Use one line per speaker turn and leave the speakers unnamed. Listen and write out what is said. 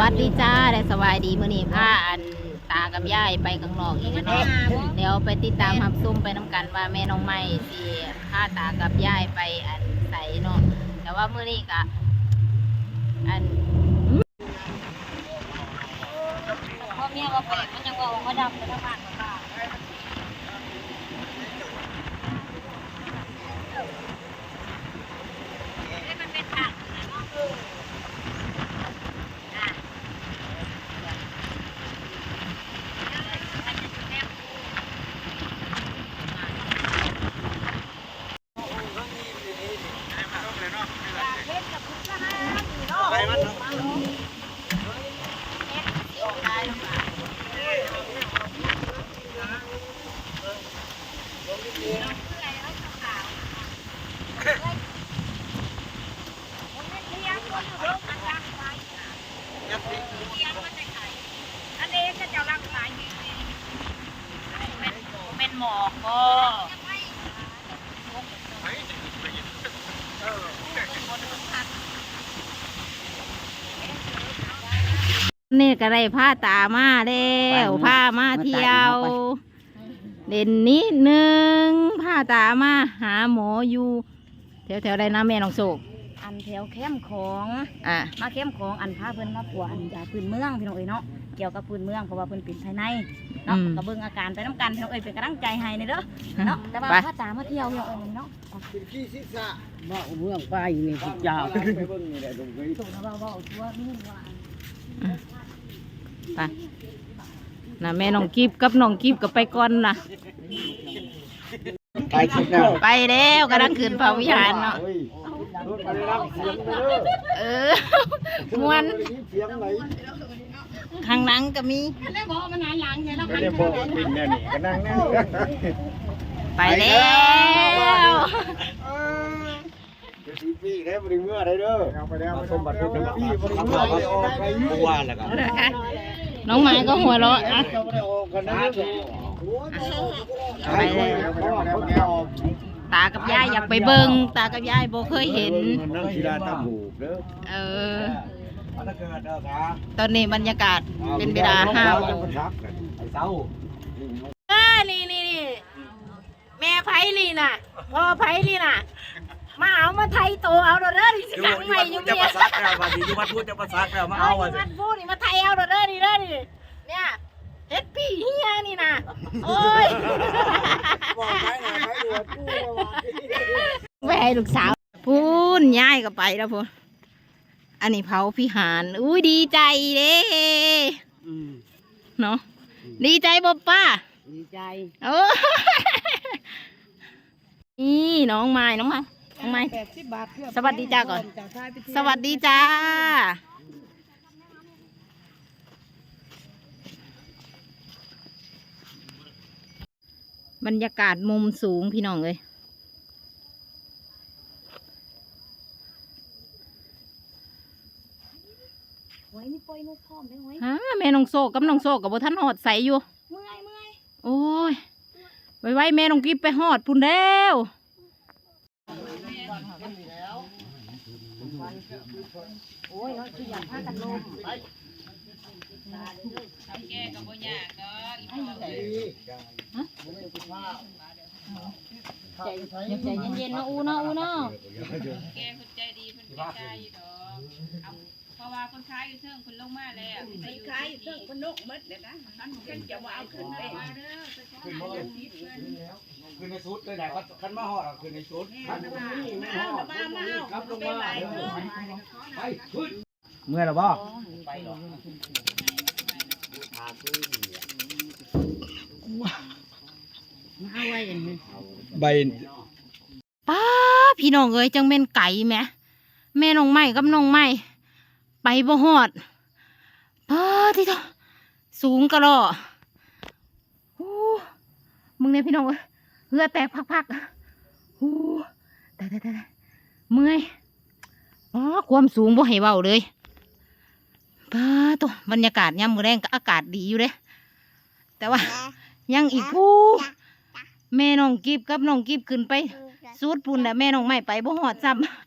วัสดีจ้าได้สบายดีมื้อนี้พาอันตากับยายไปข้างนอกอีกแล้วเนาะเดี๋ยวไปติดตามรับซุ่มไปน้ำกันว่าแม่น้องไม้สิพาตากับยายไปอันใสเนาะแต่ว่ามื้อนี้ก็อันพ่อเมียว่าแปลกมันยังว่ามาดำไปทั้งบ้านทั้งบ้านมันเป็นผักนะเนาะ อันนี้ก็จะรักษาอยู่เป็น เป็นหมอกก็นี่ก็ได้ผ้าตามาแล้วผ้ามาเที่ยวเด่นนิดนึงผ้าตามาหาหมออยู่แถวแถวๆใดนะแม่น้องโศก
อันแถวเข้มของ
อะ
มาเข้มของอันพาเพิ่นมาปวดอันยาพื้นเมืองพี่น้องเอ้ยเนาะเกี่ยวกับพื้นเมืองเพราะว่าเพิ่นเป็นภายในเนาะก็เบิ่งอาการไปน้ำกันพี่น้องเอ้ยเป็นกำลังใจให้ในเด้อเนาะแต่ว่า
ไป
พาจ๋ามาเที่ยวพี่น้องเอ้ยเนาะ
มาเมืองไปนี่ทุกอย่าง
ถูกนะว่าว่าทั่วนี่ว่า
ไปนะแม่น้องกิฟกับน้องกิฟก็ไปก่อนนะ
ไปคิดแล้ว
ไปแล้วกำลังขึ้นพระวิหารเนาะ
ไปรับเสียงไปเด้อ
เออมวน
เสียงไหน
ข้างหลังก็มี
ไม่ได้บอกว่าเป็นแน่นี่ก็นั่งแน่
ไปแล้ว
เดี๋ยวสีปีได้บริเมื่อได้เด้อเอาไปแล้วสมบัติเป็นปีบริเมื่อได้ออกไปผู้ว่าแล้วกัน
น้องไม้ก็หัวเราะอะ
เจ้าไม่ได้ออกกันนะ
ไปเลย ตากับยายอยากไปเบิงตากับยายโบเคยเห็น
นั่งกีฬาตาหูเด้อ
เออ
มันเกิดเด้อครับ
ตอนนี้บรรยากาศเป็นเวลาห้าโมง
ไอ้เต้า
เออนี่นี่นี่แม่ไผ่นี่น่ะพ่อไผ่นี่น่ะ มาเอามาไทยโตเอาเด้อเด้อนี่สิขังใหม่อยู่
จะ
เนี่ย
ประซักแล้ววันนี้ที่วัดพูดจะประซักแล้วมา
เอา
เอา
อ
อะ
ย่างนั้นพูดนี่มาไทยเอาเด้อเด้อนี่เด้อนี่เนี่ยเฮ็ดพี่เฮียนี่น่ะโอ้ย
บอกไปหน่อยไปดูกูว่า
แม่ลูกสาวพูนย้ายก็ไปแล้วพูนอันนี้เผาพิหารอุ้ยดีใจเด้เนาะดีใจบ่ป้า
ดีใจ
โอ้นี่น้องไม้น้องไม้น้องไม้
80บาท
สวัสดีจ้าก่อนสวัสดีจ้า บรรยากาศมุมสูงพี่น้องเลย
ไว้นี่ปล่อยนกพร้อมได้ไว้
ฮะแม่น้องโซกับน้องโซกับบ่ท่านหอดใสอยู่
เมื่อยเมื่อย
โอ้ย ไว้ไว้แม่น้องกิฟไปหอดพุ่นแล้ว
โอ้ยเนาะคืออยากพากันลม
ใจใจเย็นๆนะอูเนาะอูเนาะ
แกคนใจดีเป็นใจใจอยู่ดอกเอาเพราะว่าคนขายอยู่เทิงคนลงมาแล้วไปขายอยู่เทิงคนนกมดเลยนะนั่นเพิ่นจะมาเอาขึ้นไปมาเด้อไปขอหาเงินทิพย์เพิ่น
คือในชุดเลยไหนะคันมาหอดคือในชุด
มาเอามามาเอาครับลงมา
ไปขึ้น
เมื่อแล้วบ่
มาไว้อันนี้
ใบ
ป้าพี่น้องเอ้ยจังเป็นไก่แหมแม่น้องไม้กับน้องไม้ไปบ่หอดป้าที่เท่าสูงกะลอโอ้มึงเนี่ยพี่น้องเอ้ยเหือแตกพักๆโอ้ตายตายตายเมื่อยอ๋อความสูงบ่ให้เบาเลยป้า ตัวบรรยากาศย่ำมือแรงก็อากาศดีอยู่เด้แต่ว่ายังอีกผู้แม่น้องกิบกับน้องกิบขึ้นไปสูดปุ่นแหละแม่น้องไม่ไปบ่หอดซ้ำ